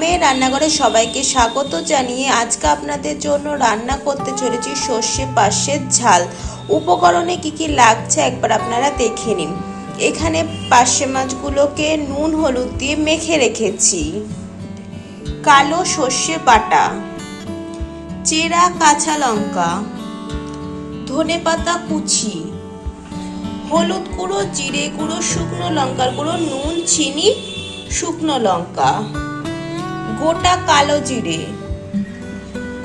মেয়ে রান্নাঘরে সবাইকে স্বাগত জানিয়ে আজকে আপনাদের জন্য রান্না করতে চলেছি সর্ষে পাশের ঝাল। উপকরণে কি কি লাগছে একবার আপনারা দেখে নিন। এখানে পার্শে মাছগুলোকে নুন, হলুদ দিয়ে মেখে রেখেছি। কালো সর্ষে বাটা, চেরা কাঁচা লঙ্কা, ধনে পাতা কুচি, হলুদ গুঁড়ো, জিরে গুঁড়ো, শুকনো লঙ্কার গুঁড়ো, নুন, চিনি শুকনো লঙ্কা, গোটা কালো জিরে।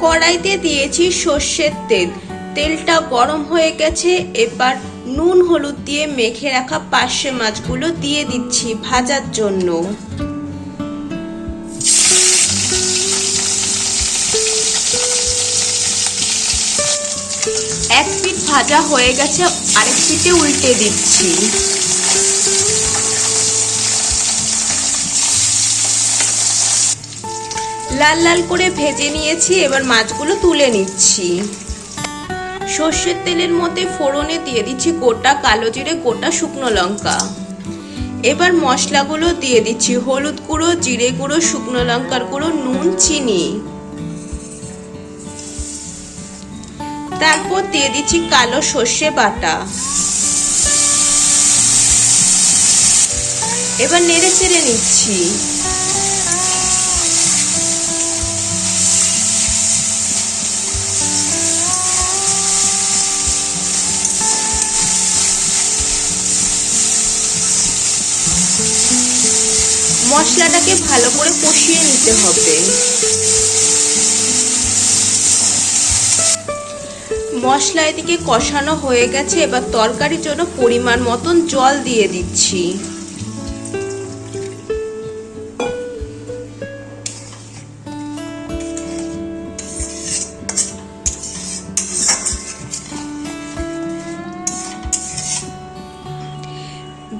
কড়াইতে দিয়েছি সর্ষের তেল। তেলটা গরম হয়ে গেছে, এবার নুন হলুদ দিয়ে মেখে রাখা পার্শে মাছগুলো দিয়ে দিচ্ছি ভাজার জন্য। এক পিঠ ভাজা হয়ে গেছে, আরেক পিঠে উল্টে দিচ্ছি। লাল লাল করে ভেজে নিয়েছি, এবার মাছগুলো তুলে নিচ্ছি। সর্ষের তেলের মধ্যে ফোড়নে দিয়ে দিচ্ছি গোটা কালো জিরে, গোটা শুকনো লঙ্কা। এবার মশলাগুলো দিয়ে দিচ্ছি হলুদ গুঁড়ো, জিরে গুঁড়ো, শুকনো লঙ্কার গুঁড়ো, নুন, চিনি। তারপর দিয়ে দিচ্ছি কালো সর্ষে বাটা। এবার নেড়ে চেড়ে নিচ্ছি। মশলাটাকে ভালো করে কষিয়ে নিতে হবে। মশলা এদিকে কষানো হয়ে গেছে, এবার তরকারির জন্য পরিমাণ মতন জল দিয়ে দিচ্ছি।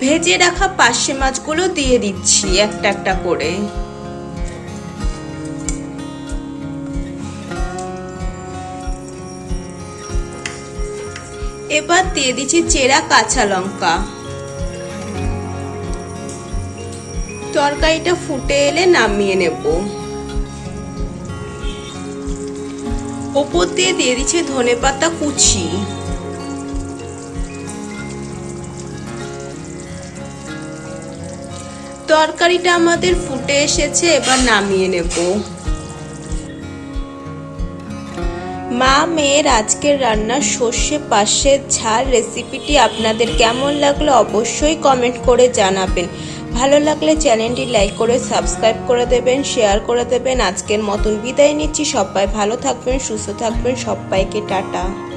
ভেজে রাখা পার্শে মাছগুলো দিয়ে দিচ্ছি একটা একটা করে। এবার দিয়ে দিচ্ছি চেরা কাঁচা লঙ্কা। তরকারিটা ফুটে এলে নামিয়ে নেব। ওপর দিয়ে দিয়ে দিচ্ছি ধনে পাতা কুচি। তরকারিটা আমাদের ফুটে এসেছে, এবার নামিয়ে নেব। মা, মেয়ের আজকের রান্না সর্ষে পাশের ঝাল রেসিপিটি আপনাদের কেমন লাগল অবশ্যই কমেন্ট করে জানাবেন। ভালো লাগলে চ্যানেলটি লাইক করে, সাবস্ক্রাইব করে দেবেন, শেয়ার করে দেবেন। আজকের মতন বিদায় নিচ্ছি, সবাই ভালো থাকবেন, সুস্থ থাকবেন, সবাইকে টাটা।